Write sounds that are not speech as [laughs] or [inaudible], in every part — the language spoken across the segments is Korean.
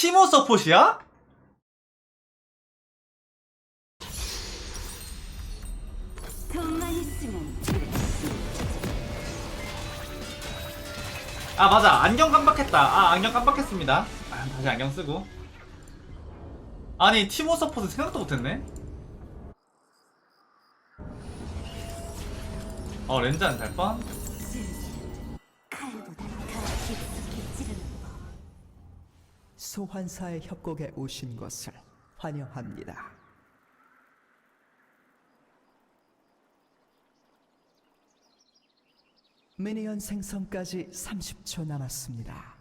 티모 서폿이야? 아 맞아. 안경 깜빡했다. 아 안경 깜빡했습니다. 아, 다시 안경 쓰고. 아니 티모 서폿은 생각도 못했네. 어 렌즈 안 살뻔 소환사의 협곡에 오신 것을 환영합니다. 미니언 생성까지 30초 남았습니다.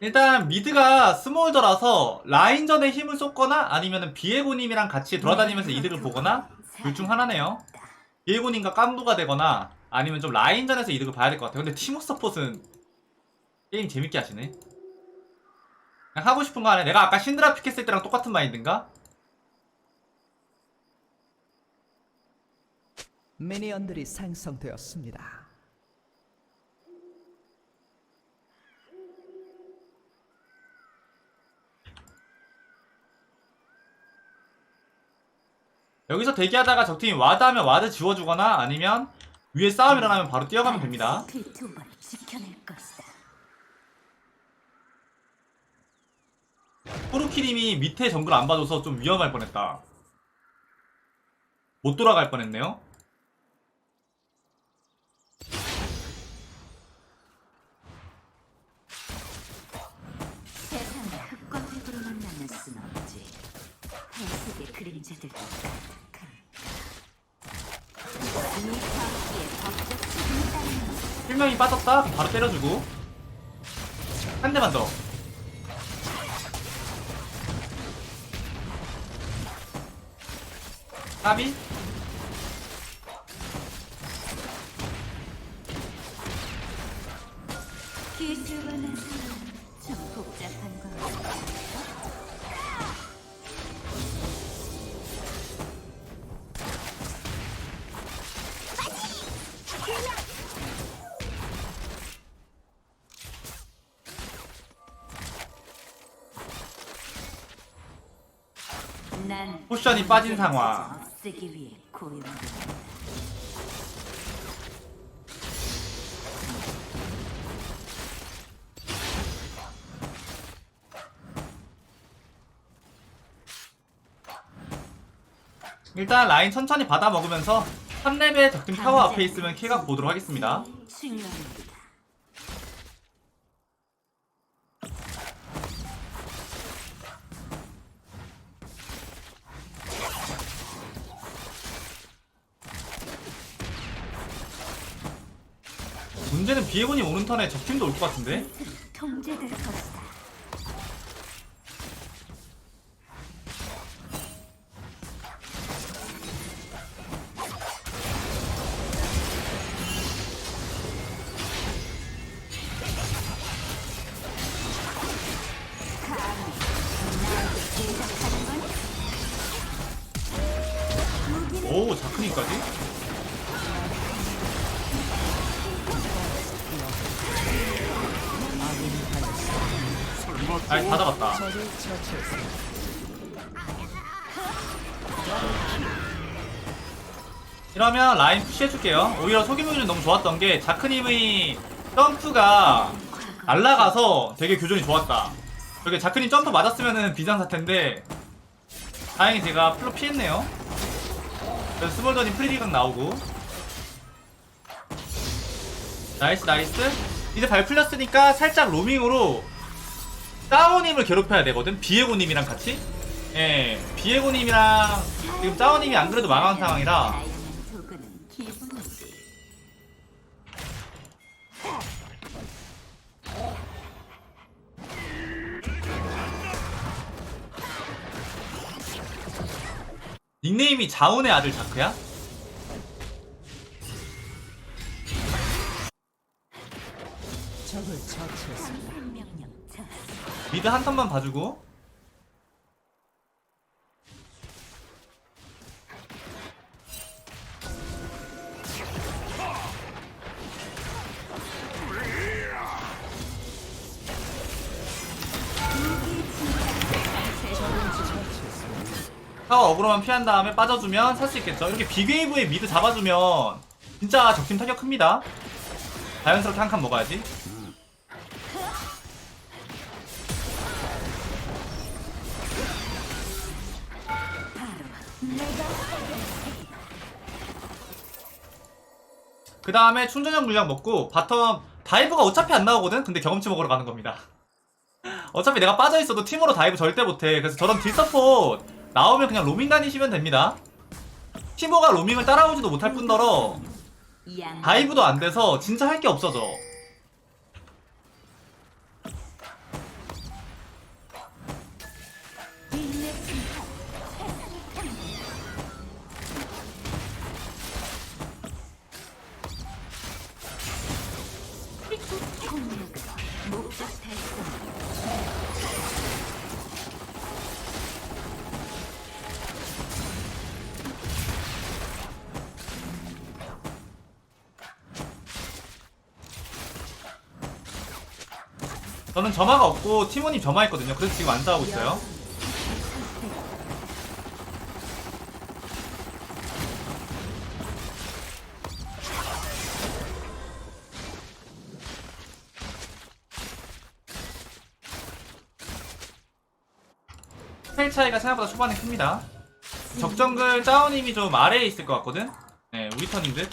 일단 미드가 스몰더라서 라인전에 힘을 쏟거나 아니면 비에고님이랑 같이 돌아다니면서 이득을 보거나 둘 중 하나네요 비에고님과 깐부가 되거나 아니면 좀 라인전에서 이득을 봐야 될 것 같아요 근데 티모 서폿은 게임 재밌게 하시네 그냥 하고 싶은 거 하네 내가 아까 신드라 픽했을 때랑 똑같은 마인드인가? 미니언들이 생성되었습니다. 여기서 대기하다가 적팀이 와드 하면 와드 지워주거나 아니면 위에 싸움 일어나면 바로 뛰어가면 됩니다 지켜낼 것이다. 포르키님이 밑에 정글 안 봐줘서 좀 위험할 뻔했다 못 돌아갈 뻔했네요 세상을 흙과 흙으로만 나눌 순 없지. 회색의 그림자들도 가득한. 이 바퀴에 법적 책임이 따르는 것. 필명이 빠졌다? 바로 때려주고 한 대만 더 까비? 사람은 좀 복잡한 것. 난 포션이 빠진 상황. 없애기 위해 고용된다. 일단 라인 천천히 받아 먹으면서 3렙의 적팀 타워 앞에 있으면 킬각 보도록 하겠습니다 중요합니다. 문제는 오는 턴에 적팀도 올 것 같은데? 것 적을 처치했습니다. 이러면 라인 푸시해줄게요. 오히려 소규모는 너무 좋았던 게 자크님의 점프가 날라가서 되게 교전이 좋았다. 저게 자크님 점프 맞았으면 비상사태인데 다행히 제가 플로 피했네요. 그래서 스몰더님 프리디각 나오고. 나이스 나이스. 이제 발 풀렸으니까 살짝 로밍으로 짜오님을 괴롭혀야 되거든 비에고님이랑 같이 예 비에고님이랑 지금 짜오님이 안 그래도 망한 상황이라. 닉네임이 자운의 아들 자크야? 미드 한 턴만 봐주고. 타워 어그로만 피한 다음에 빠져주면 살 수 있겠죠. 이렇게 빅웨이브에 미드 잡아주면 진짜 적팀 타격 큽니다. 자연스럽게 한 칸 먹어야지. 그 다음에 충전형 물량 먹고 바텀 다이브가 어차피 안 나오거든? 근데 경험치 먹으러 가는 겁니다. [laughs] 어차피 내가 빠져있어도 팀으로 다이브 절대 못해. 그래서 저런 딜서포트 나오면 그냥 로밍 다니시면 됩니다. 티모가 로밍을 따라오지도 못할 뿐더러 양 다이브도 안 돼서 진짜 할 게 없어져. 저는 점화가 없고 티모님 점화했거든요. 그래서 지금 안 싸우고 있어요. 스펠 차이가 생각보다 초반에 큽니다. 적정글 짜오님이 좀 아래에 있을 것 같거든? 네, 우리 턴인 듯.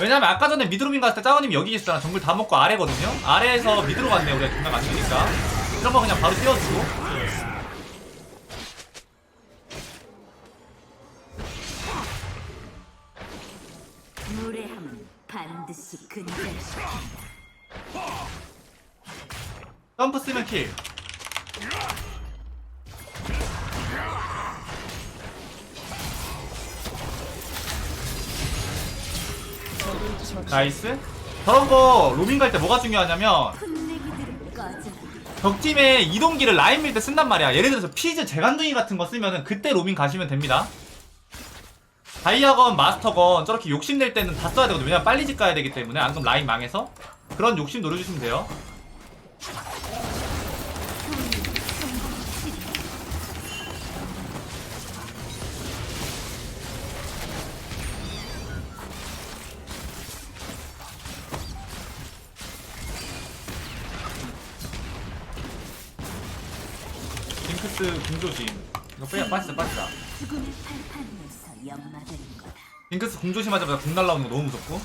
왜냐면 아까 전에 미드로밍 갔을 때 짜오님이 여기 계시잖아. 정글 다 먹고 아래거든요? 아래에서 미드로 갔네, 우리가 안 되니까. 이런 거 그냥 바로 띄워주고. 무례함은 반드시 근절시킨다 점프 쓰면 킬. 나이스. 저런 거 로밍 갈 때 뭐가 중요하냐면 적팀의 이동기를 라인 밀 때 쓴단 말이야. 예를 들어서 피즈 재간둥이 같은 거 쓰면은 그때 로밍 가시면 됩니다. 다이아건 마스터건 저렇게 욕심낼 때는 다 써야 되거든요. 왜냐면 빨리 집 가야 되기 때문에 안 그럼 라인 망해서 그런 욕심 노려주시면 돼요. 징크스 궁조심. 이거 빼야 빠지자 빠지자. 거다 징크스 궁조심하자마자 궁 날라오는 거 너무 무섭고.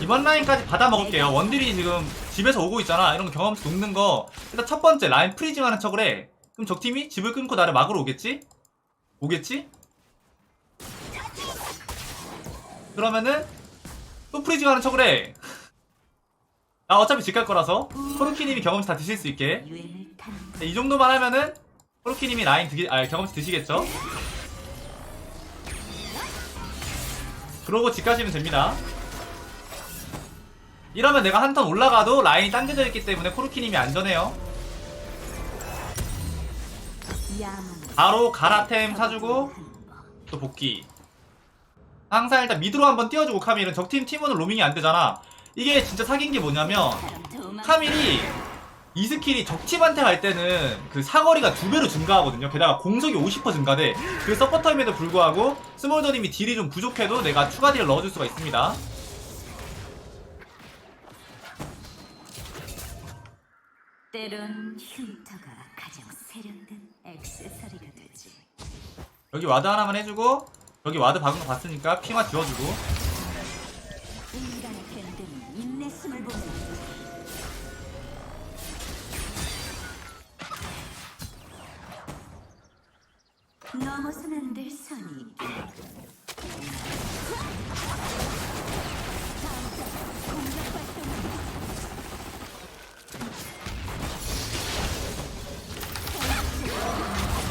이번 라인까지 받아 먹을게요. 원딜이 지금 집에서 오고 있잖아. 이런 거 경험치 녹는 거. 일단 첫 번째 라인 프리징 하는 척을 해. 그럼 적팀이 집을 끊고 나를 막으러 오겠지? 오겠지? 그러면은 또 프리징 하는 척을 해. [laughs] 나 어차피 집 갈 거라서 코르키님이 경험치 다 드실 수 있게. 네, 이 정도만 하면은 코르키님이 라인 드기, 아, 경험치 드시겠죠? 그러고 집 가시면 됩니다. 이러면 내가 한 턴 올라가도 라인이 당겨져 있기 때문에 코르키님이 안전해요. 바로 가라템 사주고 또 복귀. 항상 일단 미드로 한번 띄워주고 카밀은 적팀 팀원은 로밍이 안 되잖아. 이게 진짜 사귄 게 뭐냐면 카밀이 이 스킬이 적팀한테 갈 때는 그 사거리가 두 배로 증가하거든요. 게다가 공속이 50% 증가돼. 그 서포터임에도 불구하고 스몰더님이 딜이 좀 부족해도 내가 추가 딜을 넣어줄 수가 있습니다. 때론 흉터가 여기 와드 하나만 해주고 여기 와드 박은 거 봤으니까 핑화 지워주고. 밴드는 인내심을 보는 선이.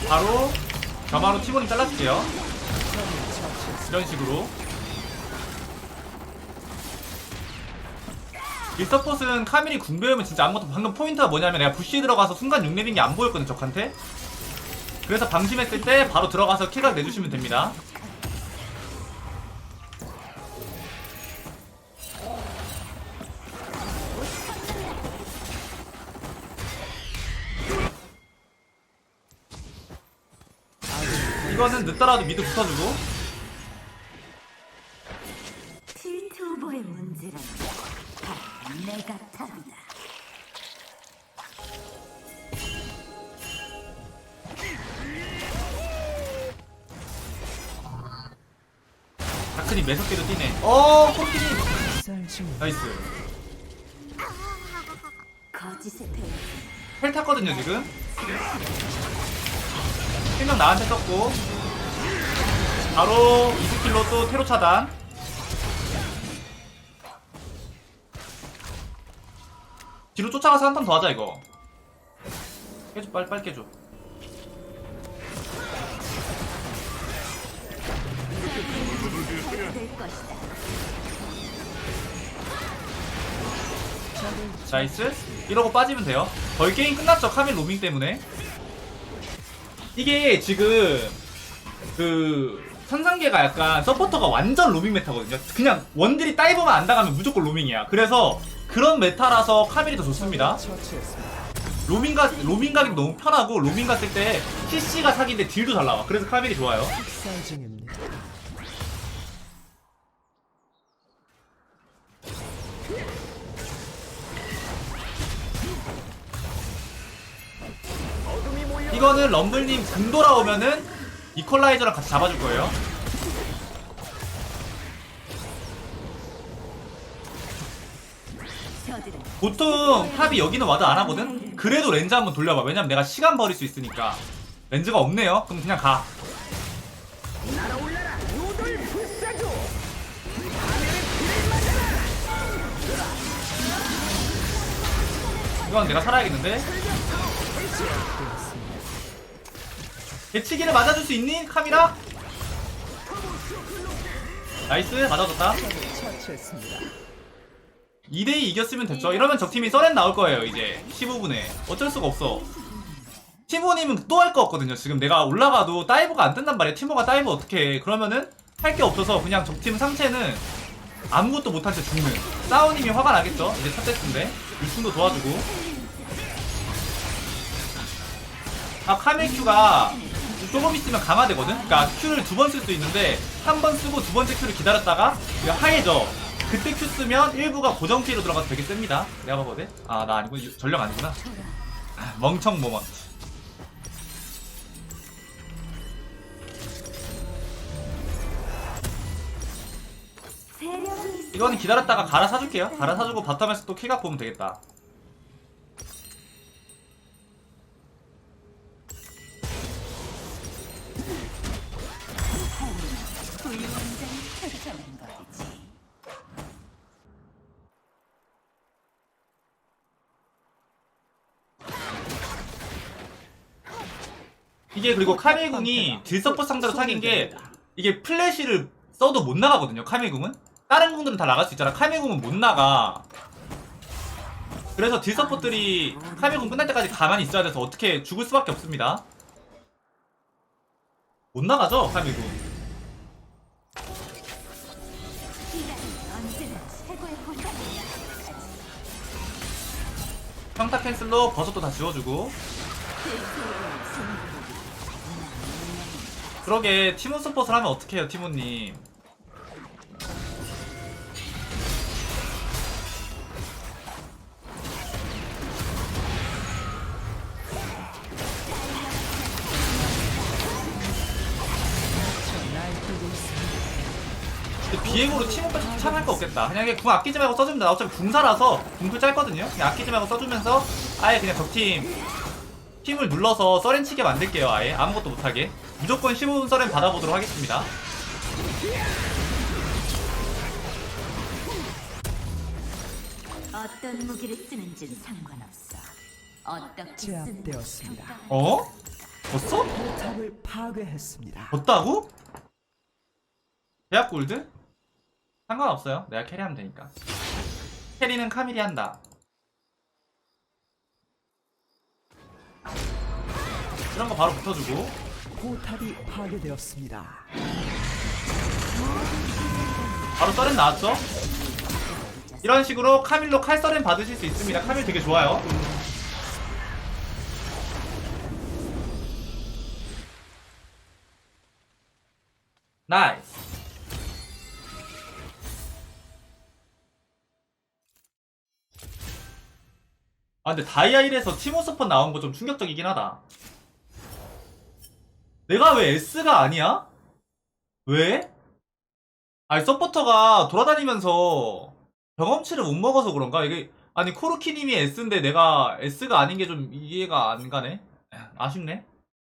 바로 점화로 티모님 잘라줄게요. 이런 식으로. 이 서폿은 카밀이 궁 배우면 진짜 아무것도 방금 포인트가 뭐냐면 내가 부시에 들어가서 순간 6렙인 게안 보였거든 적한테 그래서 방심했을 때 바로 들어가서 킬각 내주시면 됩니다. 이거는 늦더라도 미드 붙어주고 틸트 오버의 문제라면 바로 내가 답이다. 다크니 매섭게도 뛰네. 어, 코끼리. 나이스. 거짓의 배펠 탔거든요 지금. 실명 나한테 썼고 바로 20킬로 또 테로 차단. 뒤로 쫓아가서 한 턴 더 하자 이거. 깨줘 빨리 빨리 깨줘. 나이스. 이러고 빠지면 돼요. 거의 게임 끝났죠 카밀 로밍 때문에. 이게 지금 그 천상계가 약간 서포터가 완전 로밍 메타거든요. 그냥 원딜이 다이브만 안 당하면 무조건 로밍이야. 그래서 그런 메타라서 카밀이 더 좋습니다. 로밍 가 로밍 가기 너무 편하고 로밍 갔을 때 CC가 사기인데 딜도 잘 나와. 그래서 카밀이 좋아요. 이거는 럼블님 금 돌아오면은 이퀄라이저랑 같이 잡아줄 거예요. 보통 탑이 여기는 와드 안 하거든? 그래도 렌즈 한번 돌려봐. 왜냐면 내가 시간 버릴 수 있으니까. 렌즈가 없네요? 그럼 그냥 가. 이건 내가 살아야겠는데? 대치기를 맞아줄 수 있니? 카미라? 나이스 맞아줬다 처치했습니다. 2대2 이겼으면 됐죠. 이러면 적팀이 써렌 나올 거예요, 이제. 15분에. 어쩔 수가 없어. 티모님은 또 할 거 없거든요. 지금 내가 올라가도 다이브가 안 뜬단 말이야. 티모가 다이브 어떻게 해. 그러면은 할 게 없어서 그냥 적팀 상체는 아무것도 못한 채 죽는. 사우님이 화가 나겠죠? 이제 첫 테스트인데. 유충도 도와주고. 아, 카멜 큐가 조금 있으면 강화되거든? 그니까 큐를 두 번 쓸 수 있는데 한 번 쓰고 두 번째 큐를 기다렸다가 이거 하얘져. 그때 큐 쓰면 일부가 고정 피로 들어가서 되게 셉니다. 내가 봐거든? 아, 나 아니고 전력 아니구나. 아, 멍청 모먼트. 이거는 기다렸다가 갈아 사줄게요. 갈아 사주고 바텀에서 또 킬각 보면 되겠다. 이게 그리고 카밀궁이 딜서포 상대로 사귄 게 이게 플래시를 써도 못 나가거든요. 카밀궁은 다른 궁들은 다 나갈 수 있잖아. 카밀궁은 못 나가. 그래서 딜서포들이 카밀궁 끝날 때까지 가만히 있어야 돼서 어떻게 죽을 수밖에 없습니다. 못 나가죠, 보상이야. 평타 캔슬로 버섯도 다 지워주고. 그러게 티몬 서폿을 하면 어떡해요, 티몬님. 비행으로 팀워크 참할 거 없겠다. 그냥 이게 궁 아끼지 말고. 나 어차피 궁사라서 궁도 짧거든요. 그냥 아끼지 말고 써주면서 아예 그냥 적팀 팀을 눌러서 서렌 치게 만들게요. 아예 아무것도 못하게. 무조건 15분 서렌 받아보도록 하겠습니다. 어떤 무기를 쓰는지는 상관없어. 어떻게 쓰는 제압되었습니다. 어? 졌어? 탑을 파괴했습니다. 졌다고? 대학 골드? 상관없어요. 내가 캐리하면 되니까. 캐리는 카밀이 한다. 이런 거 바로 붙어주고 포탑이 파괴되었습니다. 바로 서렌 나왔죠? 이런 식으로 카밀로 칼 서렌 받으실 수 있습니다. 카밀 되게 좋아요. 나이스. 아 근데 다이아 1에서 티모스폰 나온 거 좀 충격적이긴 하다. 내가 왜 S가 아니야? 왜? 아니 서포터가 돌아다니면서 경험치를 못 먹어서 그런가? 이게 아니 코르키님이 S인데 내가 S가 아닌 게 좀 이해가 안 가네. 아쉽네.